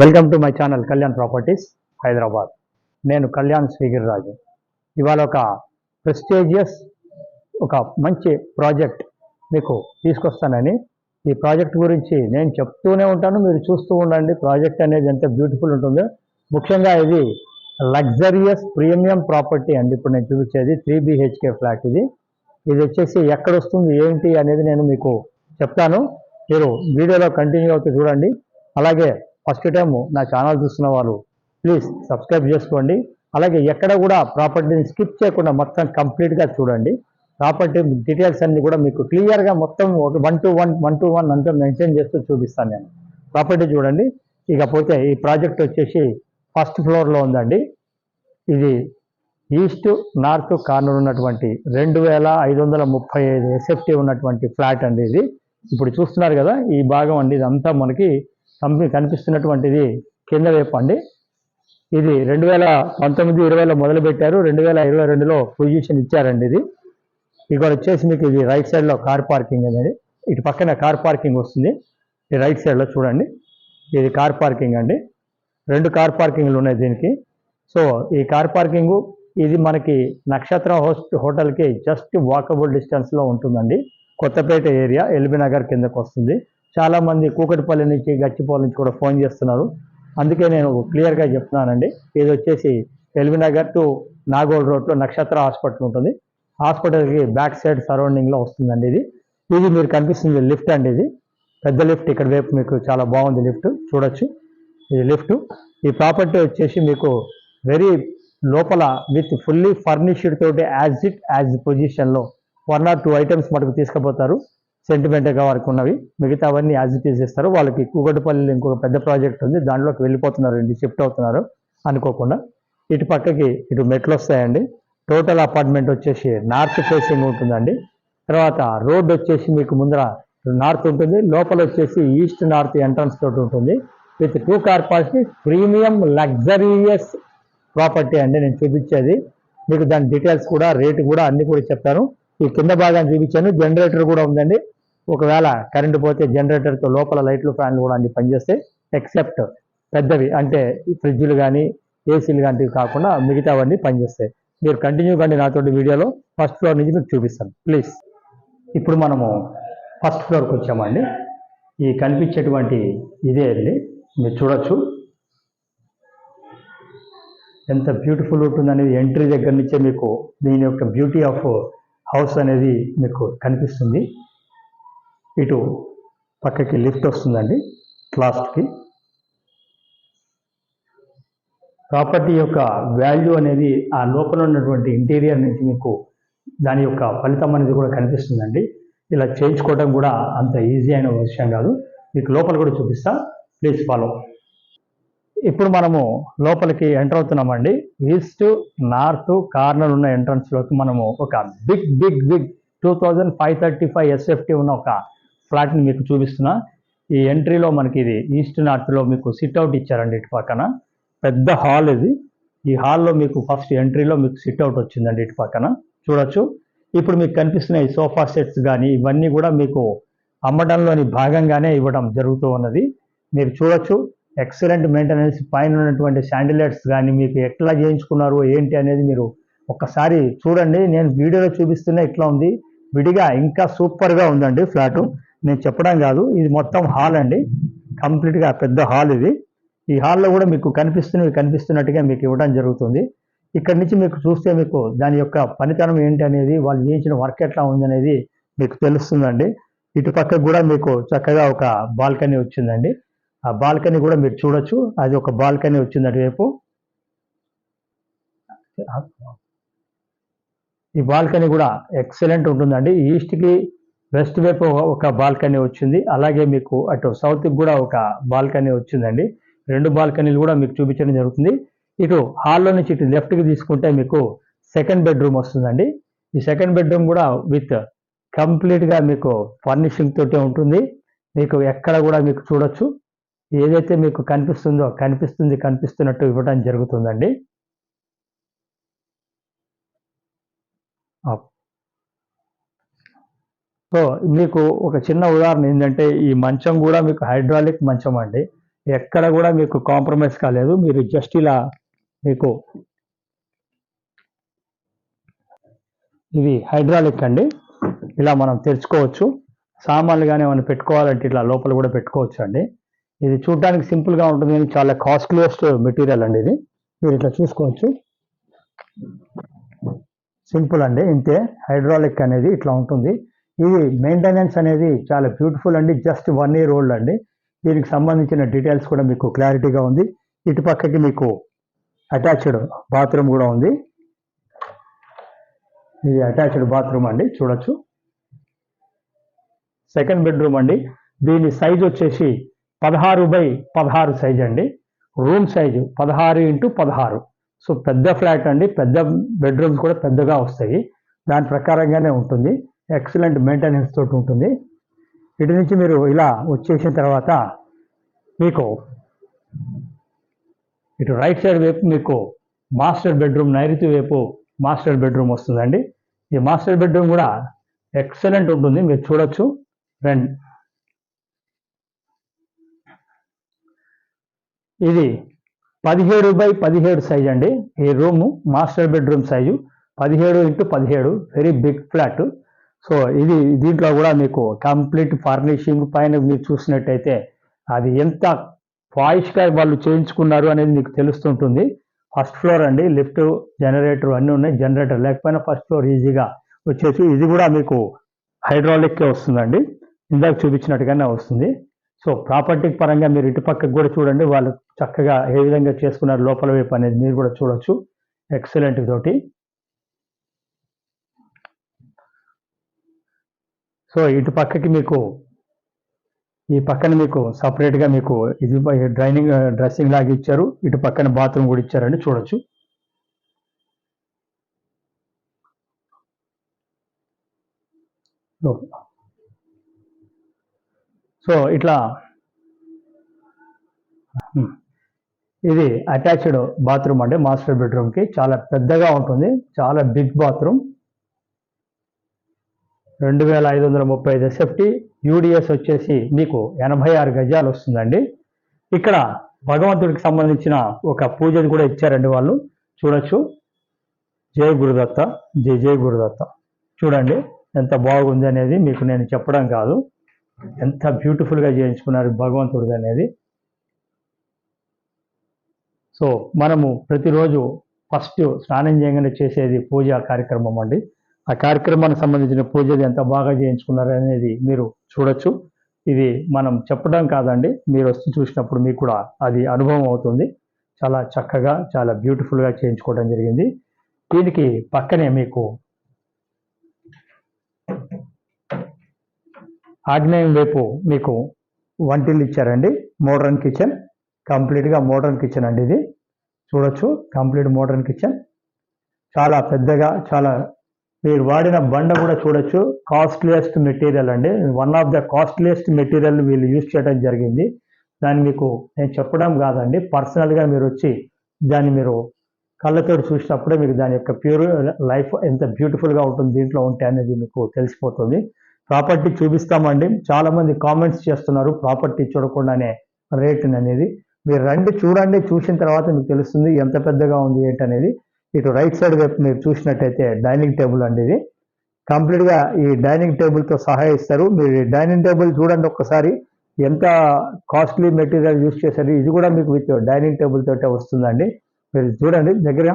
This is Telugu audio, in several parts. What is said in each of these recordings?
Welcome to my channel Kalyan properties Hyderabad. నేను కళ్యాణ్ శ్రీగిరిరాజు. ఇవాళ ఒక ప్రెస్టేజియస్ ఒక మంచి ప్రాజెక్ట్ మీకు తీసుకొస్తానని. ఈ ప్రాజెక్ట్ గురించి నేను చెప్తూనే ఉంటాను మీరు చూస్తూ ఉండండి. ప్రాజెక్ట్ అనేది ఎంత బ్యూటిఫుల్ ఉంటుందో. ముఖ్యంగా ఇది లగ్జరియస్ ప్రీమియం ప్రాపర్టీ అండి. ఇప్పుడు నేను చూపించేది త్రీ బిహెచ్కే ఫ్లాట్ ఇది. ఇది వచ్చేసి ఎక్కడ వస్తుంది ఏంటి అనేది నేను మీకు చెప్తాను. మీరు వీడియోలో కంటిన్యూ అవుతూ చూడండి. అలాగే ఫస్ట్ టైం నా ఛానల్ చూస్తున్న వాళ్ళు ప్లీజ్ సబ్స్క్రైబ్ చేసుకోండి. అలాగే ఎక్కడ కూడా ప్రాపర్టీని స్కిప్ చేయకుండా మొత్తం కంప్లీట్గా చూడండి. ప్రాపర్టీ డీటెయిల్స్ అన్నీ కూడా మీకు క్లియర్గా మొత్తం ఒక one two one one two one అంతా మెన్షన్ చేస్తూ చూపిస్తాను నేను. ప్రాపర్టీ చూడండి. ఇకపోతే ఈ ప్రాజెక్ట్ వచ్చేసి ఫస్ట్ ఫ్లోర్లో ఉందండి. ఇది ఈస్ట్ నార్త్ కార్నర్ ఉన్నటువంటి రెండు వేల ఐదు వందల ముప్పై ఐదు ఎస్ఎఫ్టీ ఉన్నటువంటి ఫ్లాట్ అండి ఇది. ఇప్పుడు చూస్తున్నారు కదా ఈ భాగం అండి ఇదంతా మనకి కంపెనీ కనిపిస్తున్నటువంటిది కింద వైపు అండి. ఇది రెండు వేల పంతొమ్మిది ఇరవైలో మొదలు పెట్టారు రెండు వేల ఇరవై రెండులో పొజిషన్ ఇచ్చారండి ఇది. ఇక్కడ వచ్చేసి మీకు ఇది రైట్ సైడ్లో కార్ పార్కింగ్ అనేది. ఇటు పక్కన కార్ పార్కింగ్ వస్తుంది. ఈ రైట్ సైడ్లో చూడండి. ఇది కార్ పార్కింగ్ అండి. రెండు కార్ పార్కింగ్లు ఉన్నాయి దీనికి. సో ఈ కార్ పార్కింగ్ ఇది మనకి నక్షత్రం హోస్ట్ హోటల్కి జస్ట్ వాకబుల్ డిస్టెన్స్లో ఉంటుందండి. కొత్తపేట ఏరియా ఎల్బీ నగర్ కిందకు వస్తుంది. చాలామంది కూకటిపల్లి నుంచి గచ్చిపోల నుంచి కూడా ఫోన్ చేస్తున్నారు. అందుకే నేను క్లియర్గా చెప్తున్నానండి. ఇది వచ్చేసి ఎల్వినగర్ నగర్ టు నాగోల్ రోడ్లో నక్షత్ర హాస్పిటల్ ఉంటుంది. హాస్పిటల్కి బ్యాక్ సైడ్ సరౌండింగ్లో వస్తుందండి ఇది. ఇది మీరు కనిపిస్తుంది లిఫ్ట్ అండి ఇది. పెద్ద లిఫ్ట్ ఇక్కడ వైపు మీకు చాలా బాగుంది లిఫ్ట్. చూడొచ్చు. ఇది లిఫ్ట్. ఈ ప్రాపర్టీ వచ్చేసి మీకు వెరీ లోపల విత్ ఫుల్లీ ఫర్నిష్డ్ తోటి యాజ్ ఇట్ యాజ్ పొజిషన్లో వన్ ఆర్ టూ ఐటమ్స్ మటుకు తీసుకుపోతారు. సెంటిమెంట్గా వారికి ఉన్నవి. మిగతావన్నీ యాజ్ ఇట్ ఈజ్ ఇస్తారు వాళ్ళకి కూకటిపల్లి ఇంకొక పెద్ద ప్రాజెక్ట్ ఉంది. దాంట్లోకి వెళ్ళిపోతున్నారు షిఫ్ట్ అవుతున్నారు అనుకోకుండా. ఇటు పక్కకి ఇటు మెట్లు వస్తాయండి. టోటల్ అపార్ట్మెంట్ వచ్చేసి నార్త్ ఫేసింగ్ ఉంటుందండి. తర్వాత రోడ్ వచ్చేసి మీకు ముందర నార్త్ ఉంటుంది. లోపల వచ్చేసి ఈస్ట్ నార్త్ ఎంట్రన్స్ తోటి ఉంటుంది. With two car parking premium luxurious property అండి నేను చూపించేది. మీకు దాని డీటెయిల్స్ కూడా రేటు కూడా అన్ని కూడా చెప్తాను. ఈ కింద భాగాన్ని చూపించాను. జనరేటర్ కూడా ఉందండి. ఒకవేళ కరెంటు పోతే జనరేటర్తో లోపల లైట్లు ఫ్యాన్లు కూడా అన్ని పనిచేస్తాయి ఎక్సెప్ట్ పెద్దవి అంటే ఫ్రిడ్జ్లు కానీ ఏసీలు కానీ కాకుండా మిగతావన్నీ పనిచేస్తాయి. మీరు కంటిన్యూ కండి నాతో వీడియోలో. ఫస్ట్ ఫ్లోర్ నుంచి మీకు చూపిస్తాను. ప్లీజ్ ఇప్పుడు మనము ఫస్ట్ ఫ్లోర్కి వచ్చామండి. ఈ కనిపించేటువంటి ఇదే అండి. మీరు చూడొచ్చు. ఎంత బ్యూటిఫుల్ ఉంటుందనేది ఎంట్రీ దగ్గర నుంచే మీకు దీని యొక్క బ్యూటీ ఆఫ్ హౌస్ అనేది మీకు కనిపిస్తుంది. ఇటు పక్కకి లిఫ్ట్ వస్తుందండి లాస్ట్కి. ప్రాపర్టీ యొక్క వాల్యూ అనేది ఆ లోపల ఉన్నటువంటి ఇంటీరియర్ నుంచి మీకు దాని యొక్క ఫలితం అనేది కూడా కనిపిస్తుందండి. ఇలా చేయించుకోవడం కూడా అంత ఈజీ అయిన విషయం కాదు. మీకు లోపల కూడా చూపిస్తా. Please follow. ఇప్పుడు మనము లోపలికి ఎంటర్ అవుతున్నామండి. ఈస్ట్ నార్త్ కార్నర్ ఉన్న ఎంట్రన్స్లోకి మనము ఒక big big big two thousand five thirty five SFT ఉన్న ఒక ఫ్లాట్ని మీకు చూపిస్తున్నా. ఈ ఎంట్రీలో మనకి ఇది ఈస్ట్ నార్త్లో మీకు సిట్అవుట్ ఇచ్చారండి ఇటు పక్కన. పెద్ద హాల్ ఇది. ఈ హాల్లో మీకు ఫస్ట్ ఎంట్రీలో మీకు సిట్అవుట్ వచ్చిందండి ఇటు పక్కన. చూడొచ్చు. ఇప్పుడు మీకు కనిపిస్తున్న ఈ సోఫా సెట్స్ కానీ ఇవన్నీ కూడా మీకు అమ్మడంలోని భాగంగానే ఇవ్వడం జరుగుతూ ఉన్నది. మీరు చూడొచ్చు. ఎక్సలెంట్ మెయింటెనెన్స్ పైన ఉన్నటువంటి శాండిలైట్స్ కానీ మీకు ఎట్లా చేయించుకున్నారు ఏంటి అనేది మీరు ఒక్కసారి చూడండి. నేను వీడియోలో చూపిస్తున్నా ఇట్లా ఉంది. విడిగా ఇంకా సూపర్గా ఉందండి ఫ్లాట్. నేను చెప్పడం కాదు ఇది మొత్తం హాల్ అండి. కంప్లీట్గా పెద్ద హాల్ ఇది. ఈ హాల్లో కూడా మీకు కనిపిస్తున్నవి కనిపిస్తున్నట్టుగా మీకు ఇవ్వడం జరుగుతుంది. ఇక్కడ నుంచి మీకు చూస్తే మీకు దాని యొక్క పనితనం ఏంటి అనేది వాళ్ళు చేయించిన వర్క్ ఎట్లా ఉందనేది మీకు తెలుస్తుందండి. ఇటు పక్క కూడా మీకు చక్కగా ఒక బాల్కనీ వచ్చిందండి. ఆ బాల్కనీ కూడా మీరు చూడొచ్చు. అది ఒక బాల్కనీ వచ్చింది అటువైపు. ఈ బాల్కనీ కూడా ఎక్సలెంట్ ఉంటుందండి. ఈస్ట్కి వెస్ట్ వైపు ఒక బాల్కనీ వచ్చింది. అలాగే మీకు అటు సౌత్కి కూడా ఒక బాల్కనీ వచ్చిందండి. రెండు బాల్కనీలు కూడా మీకు చూపించడం జరుగుతుంది. ఇటు హాల్లో నుంచి ఇటు లెఫ్ట్కి తీసుకుంటే మీకు సెకండ్ బెడ్రూమ్ వస్తుందండి. ఈ సెకండ్ బెడ్రూమ్ కూడా విత్ కంప్లీట్గా మీకు ఫర్నిషింగ్ తోటే ఉంటుంది. మీకు ఎక్కడ కూడా మీకు చూడొచ్చు. ఏదైతే మీకు కనిపిస్తుందో కనిపిస్తుంది కనిపిస్తున్నట్టు ఇవ్వడం జరుగుతుందండి. సో మీకు ఒక చిన్న ఉదాహరణ ఏంటంటే ఈ మంచం కూడా మీకు హైడ్రాలిక్ మంచం అండి. ఎక్కడ కూడా మీకు కాంప్రమైజ్ కాలేదు. మీరు జస్ట్ ఇలా మీకు ఇది హైడ్రాలిక్ అండి. ఇలా మనం తెరుచుకోవచ్చు. సామాన్లుగానే ఏమైనా పెట్టుకోవాలంటే ఇట్లా లోపల కూడా పెట్టుకోవచ్చు అండి. ఇది చూడడానికి సింపుల్గా ఉంటుంది కానీ చాలా కాస్ట్లీయెస్ట్ మెటీరియల్ అండి ఇది. మీరు ఇట్లా చూసుకోవచ్చు. సింపుల్ అండి. ఇంతే. హైడ్రాలిక్ అనేది ఇట్లా ఉంటుంది. ఇది మెయింటెనెన్స్ అనేది చాలా బ్యూటిఫుల్ అండి. జస్ట్ వన్ ఇయర్ ఓల్డ్ అండి. దీనికి సంబంధించిన డీటెయిల్స్ కూడా మీకు క్లారిటీగా ఉంది. ఇటు పక్కకి మీకు అటాచ్డ్ బాత్రూమ్ కూడా ఉంది. ఇది అటాచ్డ్ బాత్రూమ్ అండి చూడొచ్చు. సెకండ్ బెడ్రూమ్ అండి. దీని సైజ్ వచ్చేసి పదహారు బై పదహారు సైజ్ అండి. రూమ్ సైజు పదహారు ఇంటూ పదహారు. సో పెద్ద ఫ్లాట్ అండి. పెద్ద బెడ్రూమ్స్ కూడా పెద్దగా వస్తాయి. దాని ప్రకారంగానే ఉంటుంది. ఎక్సలెంట్ మెయింటెనెన్స్ తోటి ఉంటుంది. ఇటు నుంచి మీరు ఇలా వచ్చేసిన తర్వాత మీకు ఇటు రైట్ సైడ్ వైపు మీకు మాస్టర్ బెడ్రూమ్ నైరుతి వైపు మాస్టర్ బెడ్రూమ్ వస్తుందండి. ఈ మాస్టర్ బెడ్రూమ్ కూడా ఎక్సలెంట్ ఉంటుంది. మీరు చూడొచ్చు. రండి ఇది పదిహేడు బై పదిహేడు సైజ్ అండి. ఈ రూము మాస్టర్ బెడ్రూమ్ సైజు పదిహేడు ఇంటూ పదిహేడు. వెరీ బిగ్ ఫ్లాట్ సో ఇది దీంట్లో కూడా మీకు కంప్లీట్ ఫర్నిషింగ్ పైన మీరు చూసినట్టయితే అది ఎంత పాయిష్గా వాళ్ళు చేయించుకున్నారు అనేది మీకు తెలుస్తుంటుంది. ఫస్ట్ ఫ్లోర్ అండి లిఫ్ట్ జనరేటర్ అన్నీ ఉన్నాయి. జనరేటర్ లేకపోయినా ఫస్ట్ ఫ్లోర్ ఈజీగా వచ్చేసి ఇది కూడా మీకు హైడ్రాలిక్కే వస్తుందండి. ఇందాక చూపించినట్టుగానే వస్తుంది. సో ప్రాపర్టీ పరంగా మీరు ఇటుపక్కకి కూడా చూడండి. వాళ్ళు చక్కగా ఏ విధంగా చేసుకున్నారు లోపల వైపు అనేది మీరు కూడా చూడొచ్చు. ఎక్సలెంట్ తోటి. సో ఇటు పక్కకి మీకు ఈ పక్కన మీకు సపరేట్గా మీకు ఇది డ్రైనింగ్ డ్రెస్సింగ్ లాగా ఇచ్చారు. ఇటు పక్కన బాత్రూమ్ కూడా ఇచ్చారని చూడొచ్చు. సో ఇట్లా ఇది అటాచ్డ్ బాత్రూమ్ అండి మాస్టర్ బెడ్రూమ్కి చాలా పెద్దగా ఉంటుంది. చాలా బిగ్ బాత్రూమ్ రెండు వేల ఐదు వందల ముప్పై ఐదు ఎస్ఎఫ్టీ యూడిఎస్ వచ్చేసి మీకు ఎనభై ఆరు గజాలు వస్తుందండి. ఇక్కడ భగవంతుడికి సంబంధించిన ఒక పూజను కూడా ఇచ్చారండి వాళ్ళు. చూడొచ్చు. జై గురుదత్త జై జై గురుదత్త. చూడండి ఎంత బాగుంది అనేది మీకు నేను చెప్పడం కాదు. ఎంత బ్యూటిఫుల్గా చేయించుకున్నారు భగవంతుడిది అనేది. సో మనము ప్రతిరోజు ఫస్ట్ స్నానం చేయగానే చేసేది పూజా కార్యక్రమం అండి. ఆ కార్యక్రమానికి సంబంధించిన పూజది ఎంత బాగా చేయించుకున్నారు అనేది మీరు చూడొచ్చు. ఇది మనం చెప్పడం కాదండి. మీరు వచ్చి చూసినప్పుడు మీకు కూడా అది అనుభవం అవుతుంది. చాలా చక్కగా చాలా బ్యూటిఫుల్గా చేయించుకోవడం జరిగింది. దీనికి పక్కనే మీకు ఆగ్నేయం వైపు మీకు వంటిల్లు ఇచ్చారండి. మోడర్న్ కిచెన్ కంప్లీట్గా మోడర్న్ కిచెన్ అండి ఇది. చూడొచ్చు. కంప్లీట్ మోడర్న్ కిచెన్ చాలా పెద్దగా చాలా మీరు వాడిన బండ కూడా చూడొచ్చు. కాస్ట్లీయెస్ట్ మెటీరియల్ అండి. One of the costliest material వీళ్ళు యూజ్ చేయడం జరిగింది. దాన్ని మీకు నేను చెప్పడం కాదండి. పర్సనల్గా మీరు వచ్చి దాన్ని మీరు కళ్ళతో చూసినప్పుడే మీకు దాని యొక్క ప్యూర్ లైఫ్ ఎంత బ్యూటిఫుల్గా ఉంటుంది దీంట్లో ఉంటే అనేది మీకు తెలిసిపోతుంది. ప్రాపర్టీ చూపిస్తామండి. చాలామంది కామెంట్స్ చేస్తున్నారు ప్రాపర్టీ చూడకుండానే రేట్ అనేది. మీరు రండి చూడండి చూసిన తర్వాత మీకు తెలుస్తుంది ఎంత పెద్దగా ఉంది ఏంటనేది ఇటు రైట్ సైడ్ వైపు మీరు చూసినట్టయితే డైనింగ్ టేబుల్ అండి ఇది. కంప్లీట్గా ఈ డైనింగ్ టేబుల్తో సహా ఇస్తారు. మీరు డైనింగ్ టేబుల్ చూడండి ఒక్కసారి. ఎంత కాస్ట్లీ మెటీరియల్ యూస్ చేశారు ఇది కూడా మీకు విత్ డైనింగ్ టేబుల్ తోటే వస్తుందండి. మీరు చూడండి దగ్గర.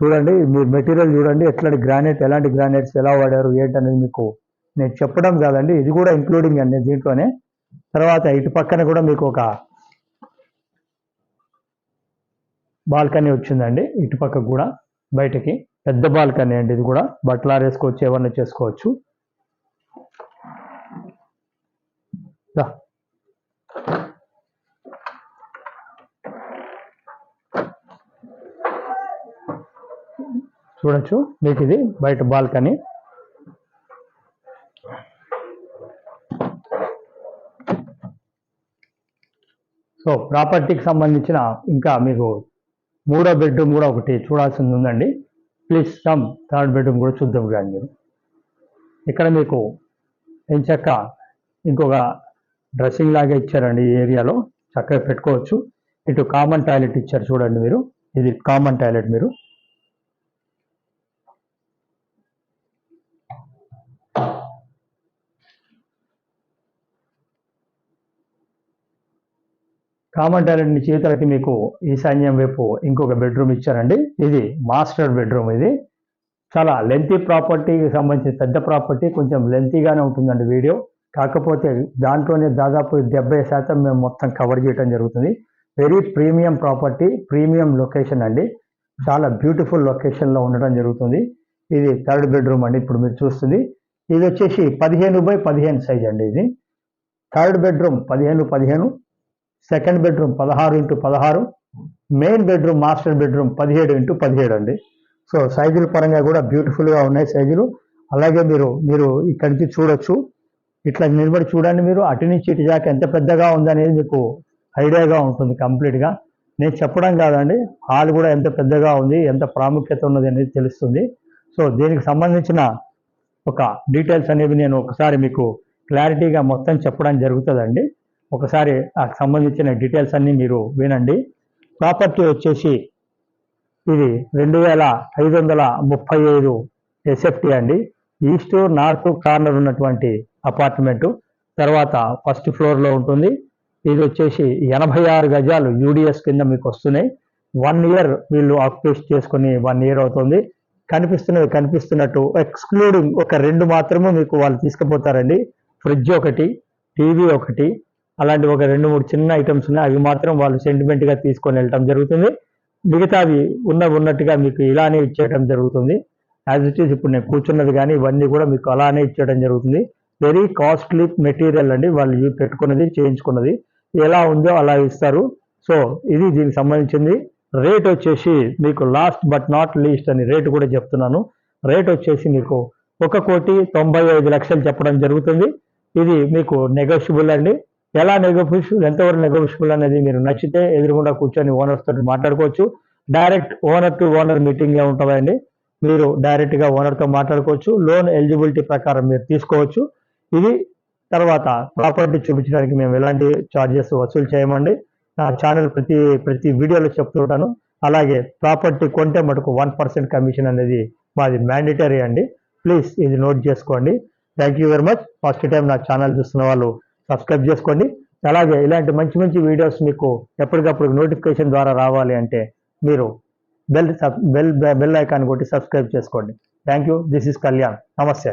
చూడండి మీరు మెటీరియల్ చూడండి ఎట్లాంటి గ్రానైట్ ఎలాంటి గ్రానైట్స్ ఎలా వాడారు ఏంటనేది మీకు నేను చెప్పడం కాదండి. ఇది కూడా ఇంక్లూడింగ్ అండి దీంట్లోనే. తర్వాత ఇటు పక్కన కూడా మీకు ఒక బాల్కనీ వచ్చిందండి ఇటుపక్క కూడా బయటకి. పెద్ద బాల్కనీ అండి ఇది కూడా. బట్టలు ఆరేసుకోవచ్చు ఏమన్నా చేసుకోవచ్చు. చూడొచ్చు మీకు ఇది బయట బాల్కనీ. సో ప్రాపర్టీకి సంబంధించిన ఇంకా మీకు మూడో బెడ్రూమ్ కూడా ఒకటి చూడాల్సింది ఉందండి. ప్లీజ్ కమ్ థర్డ్ బెడ్రూమ్ కూడా చూద్దాం కానీ మీరు. ఇక్కడ మీకు ఎంచక్క ఇంకొక డ్రెస్సింగ్ లాగా ఇచ్చారండి ఈ ఏరియాలో. చక్కగా పెట్టుకోవచ్చు. ఇటు కామన్ టాయిలెట్ ఇచ్చారు చూడండి మీరు. ఇది కామన్ టాయిలెట్ మీరు. కామన్ టాయిలెట్ మీకు ఈశాన్యం వైపు ఇంకొక బెడ్రూమ్ ఇచ్చారండి. ఇది మాస్టర్ బెడ్రూమ్ ఇది. చాలా లెంతీ ప్రాపర్టీకి సంబంధించిన పెద్ద ప్రాపర్టీ కొంచెం లెంతీగానే ఉంటుందండి వీడియో. కాకపోతే దాంట్లోనే దాదాపు డెబ్బై శాతం మేము మొత్తం కవర్ చేయడం జరుగుతుంది. Very premium property premium location అండి. చాలా బ్యూటిఫుల్ లొకేషన్లో ఉండడం జరుగుతుంది. ఇది థర్డ్ బెడ్రూమ్ అండి ఇప్పుడు మీరు చూస్తుంది. ఇది వచ్చేసి పదిహేను బై పదిహేను సైజ్ అండి ఇది. థర్డ్ బెడ్రూమ్ పదిహేను పదిహేను. సెకండ్ బెడ్రూమ్ పదహారు ఇంటూ పదహారు మెయిన్ బెడ్రూమ్ మాస్టర్ బెడ్రూమ్ పదిహేడు ఇంటూ పదిహేడు అండి. సో సైజుల పరంగా కూడా బ్యూటిఫుల్గా ఉన్నాయి సైజులు. అలాగే మీరు మీరు ఇక్కడి నుంచి చూడొచ్చు. ఇట్లా నిలబడి చూడండి మీరు అటు నుంచి ఇటు దాకా ఎంత పెద్దగా ఉందనేది మీకు ఐడియాగా ఉంటుంది కంప్లీట్గా. నేను చెప్పడం కాదండి హాల్ కూడా ఎంత పెద్దగా ఉంది ఎంత ప్రాముఖ్యత ఉన్నది అనేది తెలుస్తుంది. సో దీనికి సంబంధించిన ఒక డీటెయిల్స్ అనేవి నేను ఒకసారి మీకు క్లారిటీగా మొత్తం చెప్పడం జరుగుతుందండి. ఒకసారి ఆ సంబంధించిన డీటెయిల్స్ అన్నీ మీరు వినండి. ప్రాపర్టీ వచ్చేసి ఇది రెండు వేల ఐదు వందల ముప్పై ఐదు ఎస్ఎఫ్టీ అండి. ఈస్ట్ నార్త్ కార్నర్ ఉన్నటువంటి అపార్ట్మెంటు తర్వాత ఫస్ట్ ఫ్లోర్లో ఉంటుంది. ఇది వచ్చేసి ఎనభై ఆరు గజాలు యూడిఎస్ కింద మీకు వస్తున్నాయి. వన్ ఇయర్ వీళ్ళు ఆక్యుపేషన్ చేసుకుని వన్ ఇయర్ అవుతుంది. కనిపిస్తున్నది కనిపిస్తున్నట్టు ఎక్స్క్లూడింగ్ ఒక రెండు మాత్రమే మీకు వాళ్ళు తీసుకుపోతారండి. ఫ్రిడ్జ్ ఒకటి టీవీ ఒకటి అలాంటి ఒక రెండు మూడు చిన్న ఐటమ్స్ ఉన్నాయి. అవి మాత్రం వాళ్ళు సెంటిమెంట్గా తీసుకొని వెళ్ళటం జరుగుతుంది. మిగతావి ఉన్న ఉన్నట్టుగా మీకు ఇలానే ఇచ్చేయడం జరుగుతుంది. యాజ్ ఇట్ ఈస్ ఇప్పుడు నేను కూర్చున్నది కానీ ఇవన్నీ కూడా మీకు అలానే ఇచ్చేయడం జరుగుతుంది. వెరీ కాస్ట్లీ మెటీరియల్ అండి. వాళ్ళు పెట్టుకున్నది చేయించుకున్నది. ఎలా ఉందో అలా ఇస్తారు. సో ఇది దీనికి సంబంధించింది. రేట్ వచ్చేసి మీకు లాస్ట్ బట్ నాట్ లీస్ట్ అని రేట్ కూడా చెప్తున్నాను. రేట్ వచ్చేసి మీకు ఒక కోటి తొంభై ఐదు లక్షలు చెప్పడం జరుగుతుంది. ఇది మీకు నెగోషియబుల్ అండి. ఎలా నెగోషియబుల్ ఎంతవరకు నెగోషియబుల్ అనేది మీరు నచ్చితే ఎదురుగుండా కూర్చొని ఓనర్స్ తోటి మాట్లాడుకోవచ్చు. డైరెక్ట్ ఓనర్ టు ఓనర్ మీటింగ్లో ఉంటామండి. మీరు డైరెక్ట్గా ఓనర్తో మాట్లాడుకోవచ్చు. లోన్ ఎలిజిబిలిటీ ప్రకారం మీరు తీసుకోవచ్చు. ఇది తర్వాత ప్రాపర్టీ చూపించడానికి మేము ఎలాంటి ఛార్జెస్ వసూలు చేయమండి. నా ఛానల్ ప్రతి ప్రతి వీడియోలో చెప్తుంటాను అలాగే ప్రాపర్టీ కొంటే మటుకు వన్ పర్సెంట్ కమిషన్ అనేది మాది మ్యాండేటరీ అండి. ప్లీజ్ ఇది నోట్ చేసుకోండి. Thank you very much first time నా ఛానల్ చూస్తున్న వాళ్ళు సబ్స్క్రైబ్ చేసుకోండి. అలాగే ఇలాంటి మంచి మంచి వీడియోస్ మీకు ఎప్పటికప్పుడు నోటిఫికేషన్ ద్వారా రావాలి అంటే మీరు బెల్ బెల్ బెల్ ఐకాన్ కొట్టి సబ్స్క్రైబ్ చేసుకోండి. Thank you this is Kalyan నమస్తే